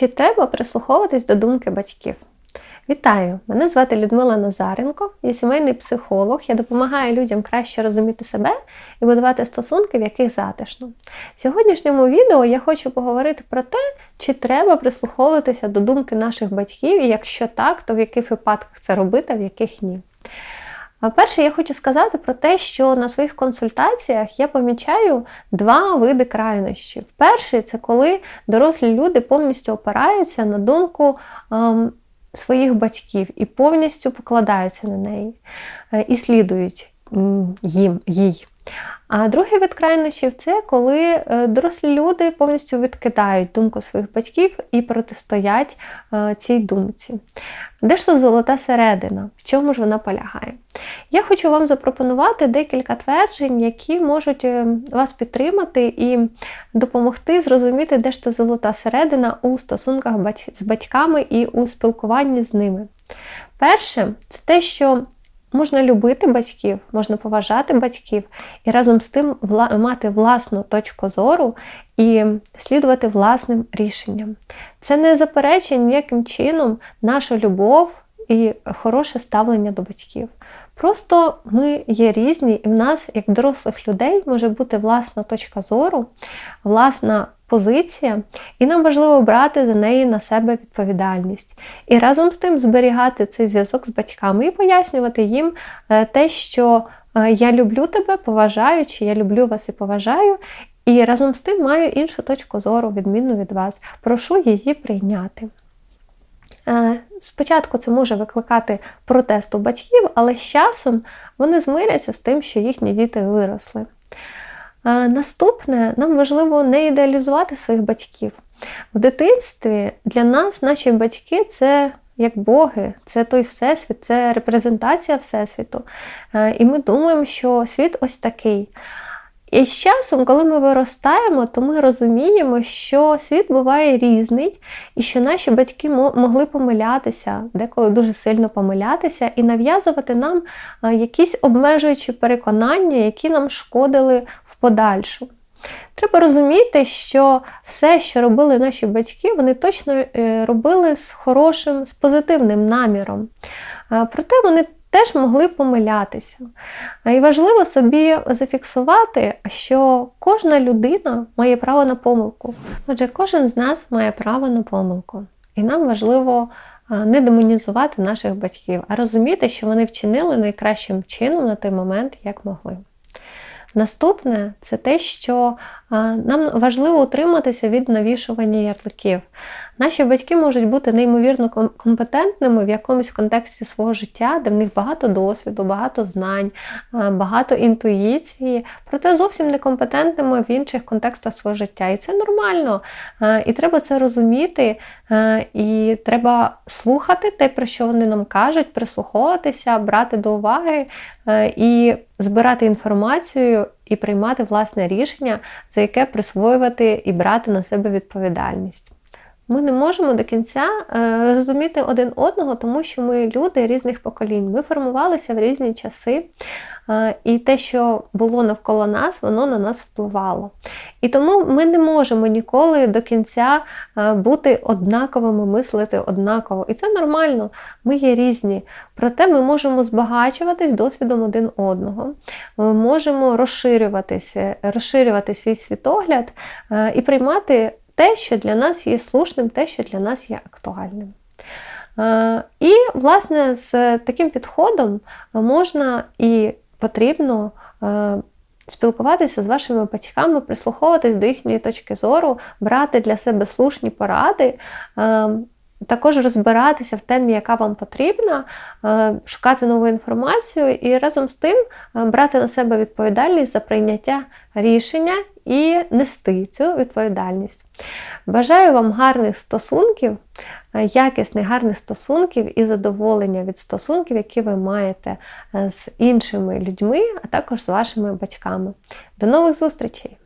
Чи треба прислуховуватись до думки батьків? Вітаю! Мене звати Людмила Назаренко, я сімейний психолог. Я допомагаю людям краще розуміти себе і будувати стосунки, в яких затишно. В сьогоднішньому відео я хочу поговорити про те, чи треба прислуховуватися до думки наших батьків, і якщо так, то в яких випадках це робити, а в яких ні. Перше, я хочу сказати про те, що на своїх консультаціях я помічаю два види крайнощів. Перший це коли дорослі люди повністю опираються на думку ем, своїх батьків і повністю покладаються на неї е, і слідують їм, їй. А другий вид крайнощів це коли е, дорослі люди повністю відкидають думку своїх батьків і протистоять е, цій думці. Де ж тут золота середина? В чому ж вона полягає? Я хочу вам запропонувати декілька тверджень, які можуть е, вас підтримати і допомогти зрозуміти, де ж та золота середина у стосунках з батьками і у спілкуванні з ними. Перше, це те, що Можна любити батьків, можна поважати батьків і разом з тим мати власну точку зору і слідувати власним рішенням. Це не заперечення ніяким чином нашу любов і хороше ставлення до батьків. Просто ми є різні, і в нас, як дорослих людей, може бути власна точка зору, власна позиція, і нам важливо брати за неї на себе відповідальність. І разом з тим зберігати цей зв'язок з батьками і пояснювати їм е, те, що е, я люблю тебе, поважаю, чи я люблю вас і поважаю. І разом з тим маю іншу точку зору, відмінну від вас. Прошу її прийняти. Спочатку це може викликати протест у батьків, але з часом вони змиряться з тим, що їхні діти виросли. Е, наступне, нам важливо не ідеалізувати своїх батьків. В дитинстві для нас наші батьки це як Боги, це той Всесвіт, це репрезентація Всесвіту. Е, і ми думаємо, що світ ось такий. І з часом, коли ми виростаємо, то ми розуміємо, що світ буває різний, і що наші батьки могли помилятися, деколи дуже сильно помилятися, і нав'язувати нам якісь обмежуючі переконання, які нам шкодили в подальшу. Треба розуміти, що все, що робили наші батьки, вони точно е, робили з хорошим, з позитивним наміром. Проте вони теж могли помилятися. І важливо собі зафіксувати, що кожна людина має право на помилку. Отже, кожен з нас має право на помилку. І нам важливо не демонізувати наших батьків, а розуміти, що вони вчинили найкращим чином на той момент, як могли. Наступне це те, що нам важливо утриматися від навішування ярликів. Наші батьки можуть бути неймовірно компетентними в якомусь контексті свого життя, де в них багато досвіду, багато знань, багато інтуїції, проте зовсім некомпетентними в інших контекстах свого життя. І це нормально. І треба це розуміти, і треба слухати те, про що вони нам кажуть, прислуховуватися, брати до уваги і збирати інформацію і приймати власне рішення, за яке присвоювати і брати на себе відповідальність. Ми не можемо до кінця е, розуміти один одного, тому що ми люди різних поколінь. Ми формувалися в різні часи, е, і те, що було навколо нас, воно на нас впливало. І тому ми не можемо ніколи до кінця е, бути однаковими, мислити однаково. І це нормально, ми є різні. Проте ми можемо збагачуватись досвідом один одного. Ми можемо розширюватися, розширювати свій світогляд і приймати те, що для нас є слушним, те, що для нас є актуальним. Е, і, власне, з таким підходом можна і потрібно е, спілкуватися з вашими батьками, прислуховуватись до їхньої точки зору, брати для себе слушні поради. Е, також розбиратися в темі, яка вам потрібна, шукати нову інформацію і разом з тим брати на себе відповідальність за прийняття рішення і нести цю відповідальність. Бажаю вам гарних стосунків, якісних гарних стосунків і задоволення від стосунків, які ви маєте з іншими людьми, а також з вашими батьками. До нових зустрічей!